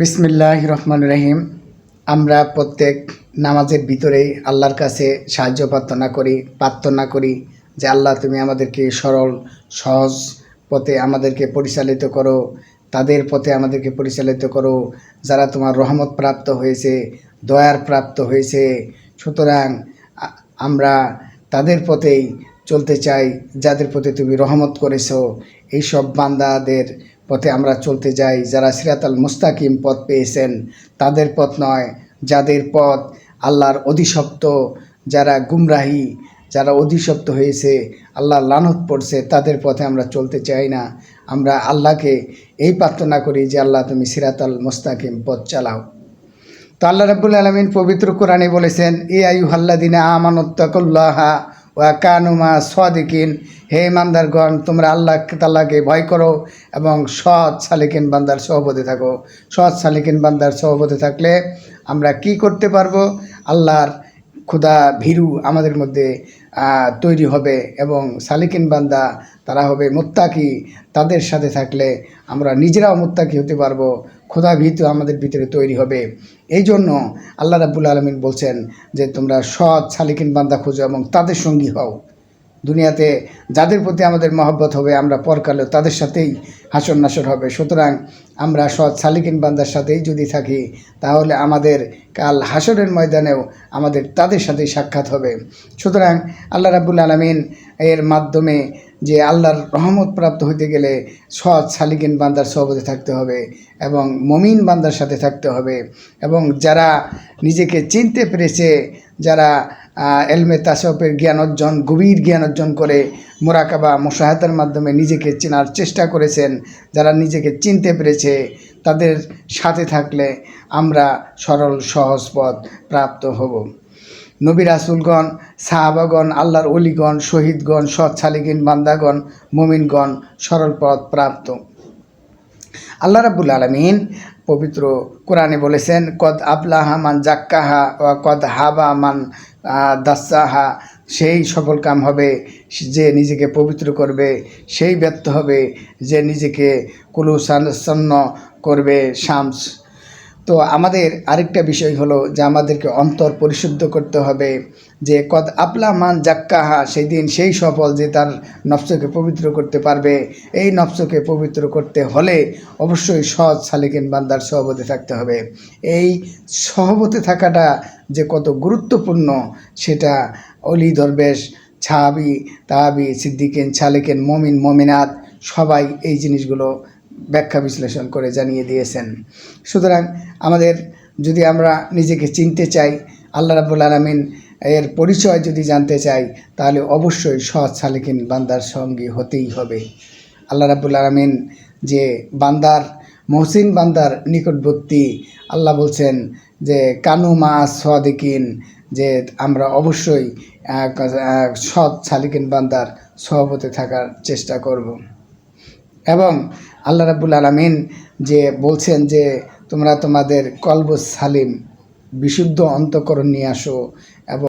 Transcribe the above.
বিসমিল্লাহ রহমান রহিম। আমরা প্রত্যেক নামাজের ভিতরেই আল্লাহর কাছে সাহায্য প্রার্থনা করি প্রার্থনা করি যে আল্লাহ তুমি আমাদেরকে সরল, সহজ পথে আমাদেরকে পরিচালিত করো, তাদের পথে আমাদেরকে পরিচালিত করো, যারা তোমার রহমত প্রাপ্ত হয়েছে, দয়ার প্রাপ্ত হয়েছে। সুতরাং আমরা তাদের পথেই চলতে চাই, যাদের পথে তুমি রহমত করেছ। এইসব বান্দাদের পথে আমরা চলতে যাই, যারা সিরাতাল মুস্তাকিম পথ পেয়েছেন তাদের পথ নয়, যাদের পথ আল্লাহর অধিশপ্ত, যারা গুমরাহি, যারা অধিশপ্ত হয়েছে আল্লাহ লানত পড়ছে, তাদের পথে আমরা চলতে চাই না। আমরা আল্লাহকে এই প্রার্থনা করি যে, আল্লাহ তুমি সিরাতাল মুস্তাকিম পথ চালাও। তো আল্লাহ রাব্বুল আলমিন পবিত্র কোরআনে বলেছেন, এ আয়ু হাল্লাদিনা আমানত্তাকুল্লাহা ওয়া কানুমা সদিকিন। হে ইমানদারগণ, তোমরা আল্লাহ তাল্লাহকে ভয় করো এবং সৎ সালিকিন বান্দার সহপতি থাকো। সৎ সালিকিন বান্দার সহপতি থাকলে আমরা কি করতে পারব? আল্লাহর ক্ষুদা ভীরু আমাদের মধ্যে তৈরি হবে এবং সালিকিন বান্দা, তারা হবে মোত্তাকি। তাদের সাথে থাকলে আমরা নিজেরাও মোত্তাকি হতে পারব। ক্ষুদা ভীতু আমাদের ভিতরে তৈরি হবে। এই জন্য আল্লাহ রাবুল আলমিন বলছেন যে, তোমরা সৎ সালিকিন বান্দা খুঁজো এবং তাদের সঙ্গী হও। দুনিয়াতে যাদের প্রতি আমাদের মহব্বত হবে, আমরা পরকালেও তাদের সাথেই হাসর নাসর হবে। সুতরাং আমরা সৎ সালিকিন বান্দার সাথেই যদি থাকি, তাহলে আমাদের কাল হাসরের ময়দানেও আমাদের তাদের সাথেই সাক্ষাৎ হবে। সুতরাং আল্লাহ রাবুল আলমিন এর মাধ্যমে যে আল্লাহর রহমত প্রাপ্ত হইতে গেলে সৎ সালিকিন বান্দার সহবতে থাকতে হবে এবং মমিন বান্দার সাথে থাকতে হবে এবং যারা নিজেকে চিনতে পেরেছে, যারা এলমে তাসপের জ্ঞান অর্জন, গভীর জ্ঞান অর্জন করে মোরাকাবা মোশাহাতার মাধ্যমে নিজেকে চেনার চেষ্টা করেছেন যারা নিজেকে চিনতে পেরেছে তাদের সাথে থাকলে আমরা সরল সহজ পথ প্রাপ্ত হব। নবী রাসুলগণ সাহাবাগণ আল্লাহর অলিগণ শহীদগণ সৎ সালিগিন বান্দাগণ মমিনগণ সরল পথ প্রাপ্ত। আল্লাহ রাব্বুল আলমিন পবিত্র কোরআনে বলেছেন কদ আবলাহা মান জাক্কাহা ও কদ হাবা মান আহ, দাস্সাহা সেই সফল কাম হবে, যে নিজেকে পবিত্র করবে, সেই ব্যর্থ হবে, যে নিজেকে কুলু সান্ন করবে, শামস। তো আমাদের আরেকটা বিষয় হলো যে আমাদেরকে অন্তর পরিশুদ্ধ করতে হবে যে কদ আপলা মান জাক্কাহা সেই দিন সেই সফল যে তার নফসকে পবিত্র করতে পারবে, এই নফসকে পবিত্র করতে হলে অবশ্যই সৎ সালিকিন বান্দার সহবতে থাকতে হবে। এই সহবতে থাকাটা যে কত গুরুত্বপূর্ণ, সেটা অলি দরবেশ ছাবি তাহাবি, সিদ্দিকিন ছালিকিন মমিন, মমিনাত সবাই এই জিনিসগুলো ব্যাখ্যা বিশ্লেষণ করে জানিয়ে দিয়েছেন। সুতরাং আমাদের যদি আমরা নিজেকে চিনতে চাই, আল্লাহ রাবুল আলমিন এর পরিচয় যদি জানতে চাই, তাহলে অবশ্যই সৎ সালিকিন বান্দার সঙ্গী হতেই হবে। আল্লাহ রাবুল আলমিন যে বান্দার, মহসিন বান্দার নিকটবর্তী আল্লাহ বলছেন যে, কানু মা সদিকিন যে আমরা অবশ্যই সৎ সালিকিন বান্দার সহপতে থাকার চেষ্টা করব। এবং আল্লাহ রাবুল আলমিন যে বলছেন যে, তোমরা তোমাদের কলব সালিম, বিশুদ্ধ অন্তকরণ নিয়ে আসো এবং